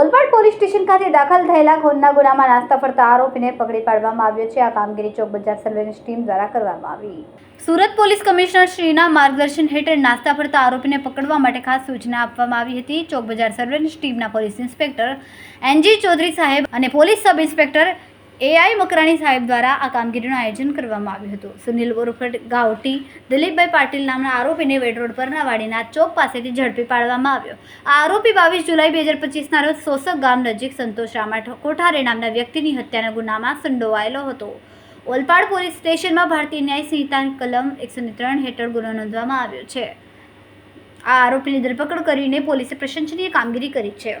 Olpad police station ખાતે દાખલ થયેલા ખૂનના ગુનામાં નાસ્તા ફરતા આરોપીને પકડી પાડવામાં આવ્યો છે. આ કામગીરી ચોક બજાર સર્વેલન્સ ટીમ દ્વારા કરવામાં આવી. સુરત પોલીસ કમિશનર શ્રીના માર્ગદર્શન હેઠળ નાસ્તા ફરતા આરોપીને પકડવા માટે ખાસ સૂચના આપવામાં આવી હતી. ચોક બજાર સર્વેલન્સ ટીમના પોલીસ ઇન્સ્પેક્ટર એનજી ચૌધરી સાહેબ અને police sub inspector A I Makrani સાહેબ દ્વારા આ કામગીરીનું આયોજન કરવામાં આવ્યું હતું. સુનિલ બોરફટ ગાવટી, દિલીપભાઈ પાટીલ નામના આરોપીને વેડરોડ પરના વાડીના ચોક પાસેથી ઝડપી પાડવામાં આવ્યો. આ આરોપી બાવીસ જુલાઈ બે હજાર પચીસના રોજ સોસક ગામ નજીક સંતોષ રામા કોઠારે નામના વ્યક્તિની હત્યાના ગુનામાં સંડોવાયેલો હતો. ઓલપાડ પોલીસ સ્ટેશનમાં ભારતીય ન્યાય સંહિતા કલમ એકસો ત્રણ હેઠળ ગુનો નોંધવામાં આવ્યો છે. આ આરોપીની ધરપકડ કરીને પોલીસે પ્રશંસનીય કામગીરી કરી છે.